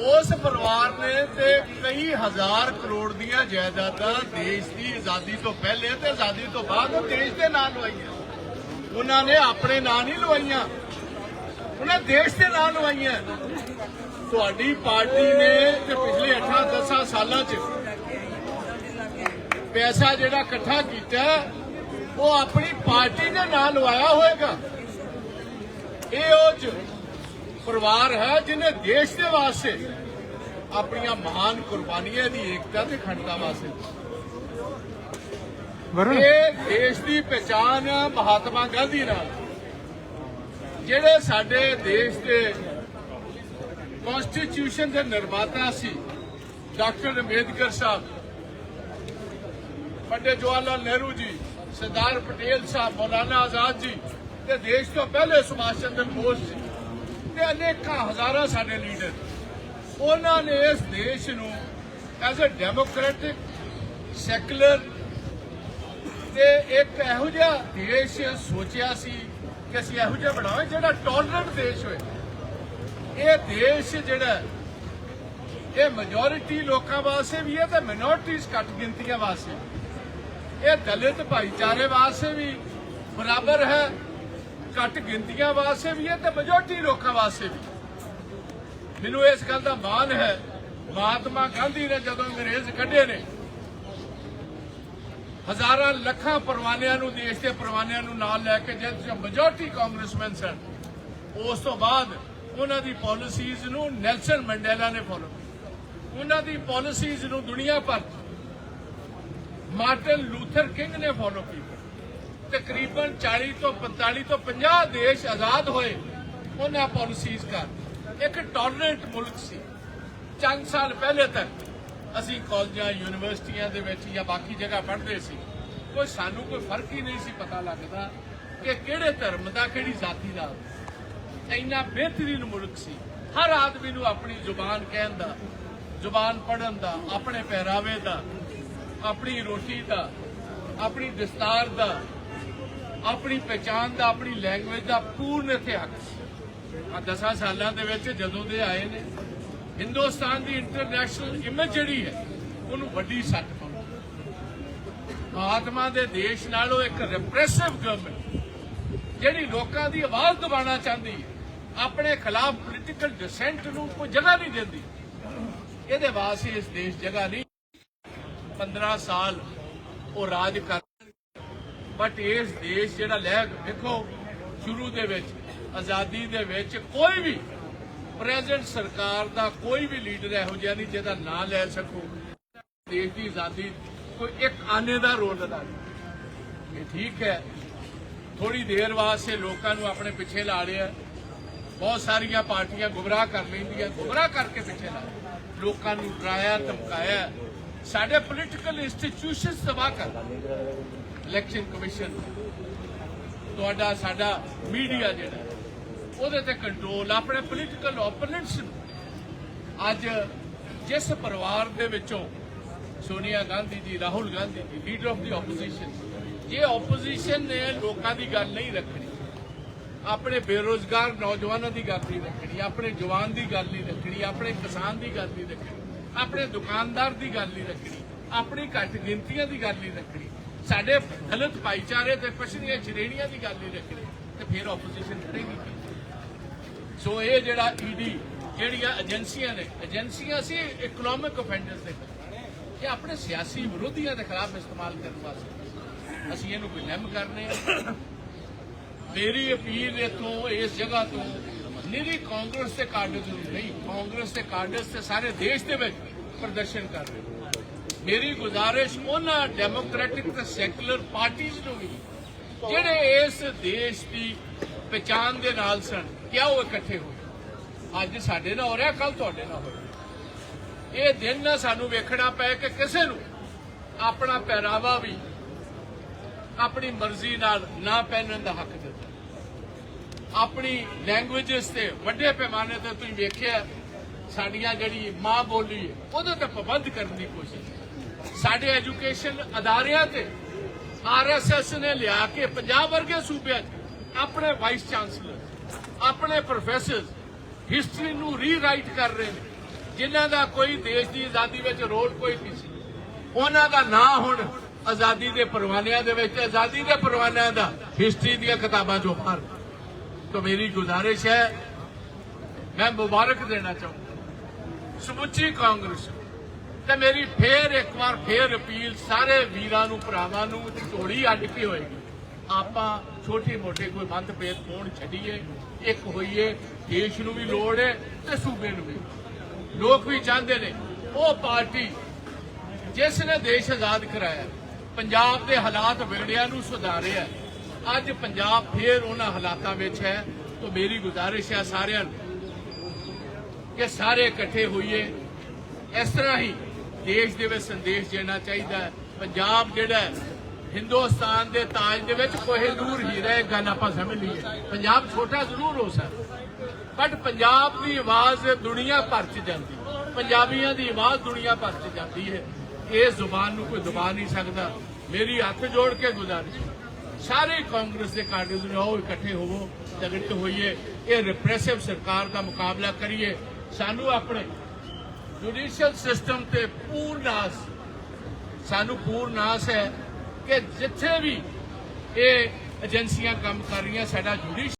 ਉਸ ਪਰਿਵਾਰ ਨੇ ਤੇ ਕਈ ਹਜ਼ਾਰ ਕਰੋੜ ਦੀਆਂ ਜਾਇਦਾਦਾਂ ਦੇਸ਼ ਦੀ ਆਜ਼ਾਦੀ ਤੋਂ ਪਹਿਲੇ ਤੇ ਆਜ਼ਾਦੀ ਤੋਂ ਬਾਅਦ ਦੇਸ਼ ਦੇ ਨਾਂ ਲਵਾਈਆਂ। ਉਹਨਾਂ ਨੇ ਆਪਣੇ ਨਾਂ ਨਹੀਂ ਲਵਾਈਆਂ। ਉਹਨੇ ਦੇਸ਼ ਦੇ ਨਾਂ ਲਵਾਈਆਂ। ਤੁਹਾਡੀ ਪਾਰਟੀ ਨੇ ਤੇ ਪਿਛਲੇ 8-10 ਸਾਲਾਂ 'ਚ ਪੈਸਾ ਜਿਹੜਾ ਇਕੱਠਾ ਕੀਤਾ, ਉਹ ਆਪਣੀ ਪਾਰਟੀ ਦੇ ਨਾਂ ਲਵਾਇਆ ਹੋਏਗਾ। ਇਹ ਉਹ ਜ- ਪਰਿਵਾਰ ਹੈ ਜਿਨੇ ਦੇਸ਼ ਦੇ ਵਾਸਤੇ ਆਪਣੀਆਂ ਮਹਾਨ ਕੁਰਬਾਨੀਆਂ ਦੀ ਏਕਤਾ ਤੇ ਅਖੰਡਤਾ ਵਾਸਤੇ ਵਰੁਣ। ਇਹ ਦੇਸ਼ ਦੀ ਪਛਾਣ ਮਹਾਤਮਾ ਗਾਂਧੀ ਨਾਲ। ਜਿਹੜੇ ਸਾਡੇ ਦੇਸ਼ ਦੇ ਕਨਸਟੀਟਿਊਸ਼ਨ ਦੇ ਨਿਰਮਾਤਾ ਸੀ ਡਾਕਟਰ ਅੰਬੇਦਕਰ ਸਾਹਿਬ ਪੰਡਿਤ ਜਵਾਹਰ ਲਾਲ ਨਹਿਰੂ ਜੀ ਸਰਦਾਰ ਪਟੇਲ ਸਾਹਿਬ ਮੌਲਾਨਾ ਆਜ਼ਾਦ ਜੀ ਤੇ ਦੇਸ਼ ਤੋਂ ਪਹਿਲੇ ਸੁਭਾਸ਼ ਚੰਦਰ ਬੋਸ ਜੀ ਤੇ ਅਨੇਕਾਂ ਹਜ਼ਾਰਾਂ ਸਾਡੇ ਲੀਡਰ। ਉਹਨਾਂ ਨੇ ਇਸ ਦੇਸ਼ ਨੂੰ ਐਜ਼ ਅ ਡੈਮੋਕ੍ਰੈਟਿਕ ਸੈਕੂਲਰ ਤੇ ਇੱਕ ਇਹੋ ਜਿਹਾ ਦੇਸ਼ ਸੋਚਿਆ ਸੀ ਕਿ ਅਸੀਂ ਇਹੋ ਜਿਹਾ ਬਣਾਵਾਂ ਜਿਹੜਾ ਟੋਲਰੈਂਟ ਦੇਸ਼ ਹੋਏ। ਇਹ ਦੇਸ਼ ਜਿਹੜਾ ਇਹ ਮੈਜੋਰਿਟੀ ਲੋਕਾਂ ਵਾਸਤੇ ਵੀ ਹੈ ਤੇ ਮਿਨੋਰਟੀਜ਼ ਘੱਟ ਗਿਣਤੀਆਂ ਵਾਸਤੇ। ਇਹ ਦਲਿਤ ਭਾਈਚਾਰੇ ਵਾਸਤੇ ਵੀ ਬਰਾਬਰ ਹੈ। ਘੱਟ ਗਿਣਤੀਆਂ ਵਾਸਤੇ ਵੀ ਹੈ ਤੇ ਮੈਜੋਰਿਟੀ ਲੋਕਾਂ ਵਾਸਤੇ ਵੀ। ਮੈਨੂੰ ਇਸ ਗੱਲ ਦਾ ਮਾਣ ਹੈ, ਮਹਾਤਮਾ ਗਾਂਧੀ ਨੇ ਜਦੋਂ ਅੰਗਰੇਜ਼ ਕੱਢੇ ਨੇ, ਹਜ਼ਾਰਾਂ ਲੱਖਾਂ ਪਰਵਾਨਿਆਂ ਨੂੰ, ਦੇਸ਼ ਦੇ ਪਰਵਾਨਿਆਂ ਨੂੰ ਨਾਲ ਲੈ ਕੇ ਜਿਸ ਚ ਮੈਜੋਰਟੀ ਕਾਂਗਰਸਮੈਨ ਸਨ, ਉਸ ਤੋਂ ਬਾਅਦ ਉਹਨਾਂ ਦੀ ਪਾਲਿਸੀਜ਼ ਨੂੰ ਨੈਲਸਨ ਮੰਡੇਲਾ ਨੇ ਫੋਲੋ ਕੀਤੀ ਉਹਨਾਂ ਦੀ ਪਾਲਿਸੀਜ਼ ਨੂੰ ਦੁਨੀਆ ਭਰ 'ਚ ਮਾਰਟਨ ਲੂਥਰ ਕਿੰਗ ਨੇ ਫੋਲੋ ਕੀਤਾ ਤਕਰੀਬਨ 40 ਤੋਂ 45 ਤੋਂ 50 ਦੇਸ਼ ਆਜ਼ਾਦ ਹੋਏ, ਉਹਨਾਂ ਪਾਲਿਸੀਜ਼ ਕਰ ਇੱਕ ਟੋਲਰੈਂਟ ਮੁਲਕ ਸੀ। ਚੰਦ ਸਾਲ ਪਹਿਲੇ ਤੱਕ ਅਸੀਂ ਕਾਲਜਾਂ, ਯੂਨੀਵਰਸਿਟੀਆਂ ਦੇ ਵਿੱਚ ਜਾਂ ਬਾਕੀ ਜਗ੍ਹਾ ਪੜ੍ਹਦੇ ਸੀ। ਕੋਈ ਸਾਨੂੰ ਕੋਈ ਫ਼ਰਕ ਹੀ ਨਹੀਂ ਸੀ ਪਤਾ ਲੱਗਦਾ ਕਿ ਕਿਹੜੇ ਧਰਮ ਦਾ, ਕਿਹੜੀ ਜਾਤੀ ਦਾ। ਇੰਨਾ ਬਿਹਤਰੀਨ ਮੁਲਕ ਸੀ। ਹਰ ਆਦਮੀ ਨੂੰ ਆਪਣੀ ਜ਼ੁਬਾਨ ਕਹਿਣ ਦਾ, ਜ਼ੁਬਾਨ ਪੜਨ ਦਾ, ਆਪਣੇ ਪਹਿਰਾਵੇ ਦਾ, ਆਪਣੀ ਰੋਟੀ ਦਾ, ਆਪਣੀ ਦਸਤਾਰ ਦਾ ਆਪਣੀ ਪਛਾਣ ਦਾ, ਆਪਣੀ ਲੈਂਗੁਏਜ ਦਾ ਪੂਰਨ ਇੱਥੇ ਹੱਕ ਆ ਦਸਾਂ ਸਾਲਾਂ ਦੇ ਵਿੱਚ ਜਦੋਂ ਦੇ ਆਏ ਨੇ, ਹਿੰਦੁਸਤਾਨ ਦੀ ਇੰਟਰਨੈਸ਼ਨਲ ਇਮੇਜ ਜਿਹੜੀ ਹੈ, ਉਹਨੂੰ ਵੱਡੀ ਸੱਟ ਪਹੁੰਚੀ ਮਹਾਤਮਾ ਦੇ ਦੇਸ਼ ਨਾਲੋਂ ਇੱਕ ਰਿਪਰੈਸਿਵ ਗਵਰਨਮੈਂਟ ਜਿਹੜੀ ਲੋਕਾਂ ਦੀ ਆਵਾਜ਼ ਦਬਾਉਣਾ ਚਾਹੁੰਦੀ ਹੈ, ਆਪਣੇ ਖਿਲਾਫ ਪੋਲੀਟੀਕਲ ਡਿਸੈਂਟ ਨੂੰ ਕੋਈ ਜਗ੍ਹਾ ਨਹੀਂ ਦਿੰਦੀ। ਇਹਦੇ ਵਾਸਤੇ ਇਸ ਦੇਸ਼ ਜਗ੍ਹਾ ਨਹੀਂ। 15 ਸਾਲ ਉਹ ਰਾਜ ਕਰ ਬਟ ਇਸ ਦੇਸ਼ ਜਿਹੜਾ ਲੈ ਵੇਖੋ ਸ਼ੁਰੂ ਦੇ ਵਿੱਚ, ਆਜ਼ਾਦੀ ਦੇ ਵਿੱਚ ਕੋਈ ਵੀ ਪ੍ਰੈਜ਼ੈਂਟ ਸਰਕਾਰ ਦਾ ਕੋਈ ਵੀ ਲੀਡਰ ਇਹੋ ਜਿਹਾ ਨਹੀਂ ਜਿਹਦਾ ਨਾਂ ਲੈ ਸਕੋ। ਦੇਸ਼ ਦੀ ਆਜ਼ਾਦੀ ਕੋਈ ਇੱਕ ਆਨੇ ਦਾ ਰੋਲ ਅਦਾ ਇਹ ਠੀਕ ਹੈ। ਥੋੜੀ ਦੇਰ ਵਾਸਤੇ ਲੋਕਾਂ ਨੂੰ ਆਪਣੇ ਪਿੱਛੇ ਲਾ ਲਿਆ। ਬਹੁਤ ਸਾਰੀਆਂ ਪਾਰਟੀਆਂ ਗੁੰਮਰਾਹ ਕਰ ਲੈਂਦੀਆਂ, ਗੁੰਮਰਾਹ ਕਰਕੇ ਪਿੱਛੇ ਲਾ ਲਿਆ। ਲੋਕਾਂ ਨੂੰ ਡਰਾਇਆ, ਧਮਕਾਇਆ। ਸਾਡੇ ਪੋਲੀਟੀਕਲ ਇੰਸਟੀਟਿਊਸ਼ਨਸ ਤਬਾਹ ਕਰ ਇਲੈਕਸ਼ਨ ਕਮਿਸ਼ਨ ਤੁਹਾਡਾ, ਸਾਡਾ ਮੀਡੀਆ ਜਿਹੜਾ ਉਹਦੇ ਤੇ ਕੰਟਰੋਲ ਆਪਣੇ ਪੋਲੀਟੀਕਲ ਓਪੋਨੈਂਟਸ ਨੂੰ। ਅੱਜ ਜਿਸ ਪਰਿਵਾਰ ਦੇ ਵਿੱਚੋਂ Sonia Gandhi ji, Rahul Gandhi ji leader of the opposition ਜੇ ਆਪੋਜੀਸ਼ਨ ਨੇ ਲੋਕਾਂ ਦੀ ਗੱਲ ਨਹੀਂ ਰੱਖਣੀ, ਆਪਣੇ ਬੇਰੋਜ਼ਗਾਰ ਨੌਜਵਾਨਾਂ ਦੀ ਗੱਲ ਨਹੀਂ ਰੱਖਣੀ, ਆਪਣੇ ਜਵਾਨ ਦੀ ਗੱਲ ਨਹੀਂ ਰੱਖਣੀ, ਆਪਣੇ ਕਿਸਾਨ ਦੀ ਗੱਲ ਨਹੀਂ ਰੱਖਣੀ, ਆਪਣੇ ਦੁਕਾਨਦਾਰ ਦੀ ਗੱਲ ਨਹੀਂ ਰੱਖਣੀ, ਆਪਣੀ ਘੱਟ ਗਿਣਤੀਆਂ ਦੀ ਗੱਲ ਨਹੀਂ ਰੱਖਣੀ ਸਾਡੇ ਦਲਿਤ ਭਾਈਚਾਰੇ ਤੇ ਪਛੜੀਆਂ ਸ਼੍ਰੇਣੀਆਂ ਦੀ ਗੱਲ ਨਹੀਂ ਰੱਖਣੀ ਤੇ ਫਿਰ ਆਪੋਜੀਸ਼ਨ ਕਰੇਗੀ ਸੋ ਇਹ ਜਿਹੜਾ ਈਡੀ ਜਿਹੜੀਆਂ ਏਜੰਸੀਆਂ ਨੇ ਏਜੰਸੀਆਂ ਸੀ ਇਕਨੋਮਿਕ ਅਫੈਂਡਰਸ ਦੇ ਇਹ ਆਪਣੇ ਸਿਆਸੀ ਵਿਰੋਧੀਆਂ ਦੇ ਖਿਲਾਫ ਇਸਤੇਮਾਲ ਕਰਨ ਵਾਸਤੇ। ਅਸੀਂ ਇਹਨੂੰ ਬਿਨਮ ਕਰਨੇ ਆ ਮੇਰੀ ਅਪੀਲ ਇਥੋਂ, ਇਸ ਜਗ੍ਹਾ ਤੋਂ, ਨਿਰੀ ਕਾਂਗਰਸ ਦੇ ਕਾਰਡਰਸ ਨੂੰ ਨਹੀਂ, ਕਾਂਗਰਸ ਦੇ ਕਾਰਡਰਸ ਤੇ ਸਾਰੇ ਦੇਸ਼ ਦੇ ਵਿੱਚ ਪ੍ਰਦਰਸ਼ਨ ਕਰ ਰਹੇ ਮੇਰੀ ਗੁਜ਼ਾਰਿਸ਼ ਉਹਨਾਂ ਡੈਮੋਕ੍ਰੈਟਿਕ ਤੇ ਸੈਕੂਲਰ ਪਾਰਟੀਆਂ ਨੂੰ ਵੀ, ਜਿਹੜੇ ਇਸ ਦੇਸ਼ ਦੀ ਪਛਾਣ ਦੇ ਨਾਲ ਸਨ ਕਿਆ ਉਹ ਇਕੱਠੇ ਹੋਏ? ਅੱਜ ਸਾਡੇ ਨਾਲ ਹੋ ਰਿਹਾ ਕੱਲ ਤੁਹਾਡੇ ਨਾਲ ਹੋ ਰਿਹਾ। ਇਹ ਦਿਨ ਨਾ ਸਾਨੂੰ ਵੇਖਣਾ ਪਏ ਕਿ ਕਿਸੇ ਨੂੰ ਆਪਣਾ ਪਹਿਰਾਵਾ ਵੀ ਆਪਣੀ ਮਰਜ਼ੀ ਨਾਲ ਨਾ ਪਹਿਨਣ ਦਾ ਹੱਕ ਦਿੱਤਾ। ਆਪਣੀ ਲੈਂਗੁਏਜਸ ਤੇ ਵੱਡੇ ਪੈਮਾਨੇ ਤੇ ਤੁਸੀਂ ਵੇਖਿਆ, ਸਾਡੀਆਂ ਜਿਹੜੀ ਮਾਂ ਬੋਲੀ ਹੈ, ਉਹਦੇ ਤੇ ਪਾਬੰਦ ਕਰਨ ਦੀ ਕੋਸ਼ਿਸ਼ ਸਾਡੇ ਐਜੂਕੇਸ਼ਨ ਅਦਾਰਿਆਂ ਤੇ ਆਰਐਸਐਸ ਨੇ ਲਿਆ ਕੇ ਪੰਜਾਬ ਵਰਗੇ ਸੂਬਿਆਂ 'ਚ ਆਪਣੇ ਵਾਈਸ ਚਾਂਸਲਰ, ਆਪਣੇ ਪ੍ਰੋਫੈਸਰ ਹਿਸਟਰੀ ਨੂੰ ਰੀਰਾਈਟ ਕਰ ਰਹੇ ਨੇ। ਜਿਨ੍ਹਾਂ ਦਾ ਕੋਈ ਦੇਸ਼ ਦੀ ਆਜ਼ਾਦੀ ਵਿੱਚ ਰੋਲ ਕੋਈ ਨਹੀਂ ਸੀ। ਉਹਨਾਂ ਦਾ ਨਾਂ ਹੁਣ ਆਜ਼ਾਦੀ ਦੇ ਪਰਵਾਨਿਆਂ ਦੇ ਵਿੱਚ, ਆਜ਼ਾਦੀ ਦੇ ਪਰਵਾਨਿਆਂ ਦਾ ਹਿਸਟਰੀ ਦੀਆਂ ਕਿਤਾਬਾਂ ਚੋਂ ਬਾਹਰ। ਤੋਂ ਮੇਰੀ ਗੁਜ਼ਾਰਿਸ਼ ਹੈ, ਮੈਂ ਮੁਬਾਰਕ ਦੇਣਾ ਚਾਹੁੰਦਾ। ਸਮੁੱਚੀ ਕਾਂਗਰਸ ਤੇ ਮੇਰੀ ਫੇਰ ਇੱਕ ਵਾਰ ਫੇਰ ਅਪੀਲ ਸਾਰੇ ਵੀਰਾਂ ਨੂੰ, ਭਰਾਵਾਂ ਨੂੰ ਝੋਲੀ ਅੱਡ ਕੇ ਹੋਏਗੀ। ਆਪਾਂ ਛੋਟੇ ਮੋਟੇ ਕੋਈ ਬੰਦ ਭੇਦ ਕੋਣ ਛੱਡੀਏ, ਇੱਕ ਹੋਈਏ, ਦੇਸ਼ ਨੂੰ ਵੀ ਲੋੜ ਹੈ ਤੇ ਸੂਬੇ ਨੂੰ ਵੀ। ਲੋਕ ਵੀ ਚਾਹੁੰਦੇ ਨੇ, ਉਹ ਪਾਰਟੀ ਜਿਸ ਨੇ ਦੇਸ਼ ਆਜ਼ਾਦ ਕਰਾਇਆ, ਪੰਜਾਬ ਦੇ ਹਾਲਾਤ ਵਿਗੜਿਆ ਨੂੰ ਸੁਧਾਰਿਆ, ਅੱਜ ਪੰਜਾਬ ਫੇਰ ਉਹਨਾਂ ਹਾਲਾਤਾਂ ਵਿੱਚ ਹੈ, ਤਾਂ ਮੇਰੀ ਗੁਜ਼ਾਰਿਸ਼ ਹੈ ਸਾਰਿਆਂ ਨੂੰ ਕਿ ਸਾਰੇ ਇਕੱਠੇ ਹੋਈਏ, ਇਸ ਤਰ੍ਹਾਂ ਹੀ ਦੇਸ਼ ਦੇ ਵਿੱਚ ਸੰਦੇਸ਼ ਦੇਣਾ ਚਾਹੀਦਾ ਹੈ। ਪੰਜਾਬ ਜਿਹੜਾ ਹਿੰਦੁਸਤਾਨ ਦੇ ਤਾਜ ਦੇ ਵਿੱਚ ਕੋਹਿਨੂਰ ਹੀਰਾ ਇਹ ਗੱਲ ਆਪਾਂ ਸਮਝ ਲਈਏ। ਪੰਜਾਬ ਛੋਟਾ ਜ਼ਰੂਰ ਹੋ ਸਕਦਾ ਬਟ ਪੰਜਾਬ ਦੀ ਆਵਾਜ਼ ਦੁਨੀਆ ਭਰ ਚ ਜਾਂਦੀ ਪੰਜਾਬੀਆਂ ਦੀ ਆਵਾਜ਼ ਦੁਨੀਆ ਭਰ ਚ ਜਾਂਦੀ ਹੈ। ਇਹ ਜ਼ੁਬਾਨ ਨੂੰ ਕੋਈ ਦਬਾ ਨਹੀਂ ਸਕਦਾ। ਮੇਰੀ ਹੱਥ ਜੋੜ ਕੇ ਗੁਜ਼ਾਰਿਸ਼ ਸਾਰੇ ਕਾਂਗਰਸ ਦੇ ਕਾਰਡਸ ਨੂੰ ਆਓ, ਇਕੱਠੇ ਹੋਵੋ ਤਗੜੇ ਹੋਈਏ। ਇਹ ਰਿਪਰੈਸਿਵ ਸਰਕਾਰ ਦਾ ਮੁਕਾਬਲਾ ਕਰੀਏ। ਸਾਨੂੰ ਆਪਣੇ ਜੁਡੀਸ਼ੀਅਲ ਸਿਸਟਮ ਤੇ ਪੂਰਨ ਆਸ ਸਾਨੂੰ ਪੂਰਨ ਆਸ ਹੈ ਕਿ ਜਿੱਥੇ ਵੀ ਇਹ ਏਜੰਸੀਆਂ ਕੰਮ ਕਰ ਰਹੀਆਂ, ਸਾਡਾ ਜੁਡੀਸ਼ੀਅਲ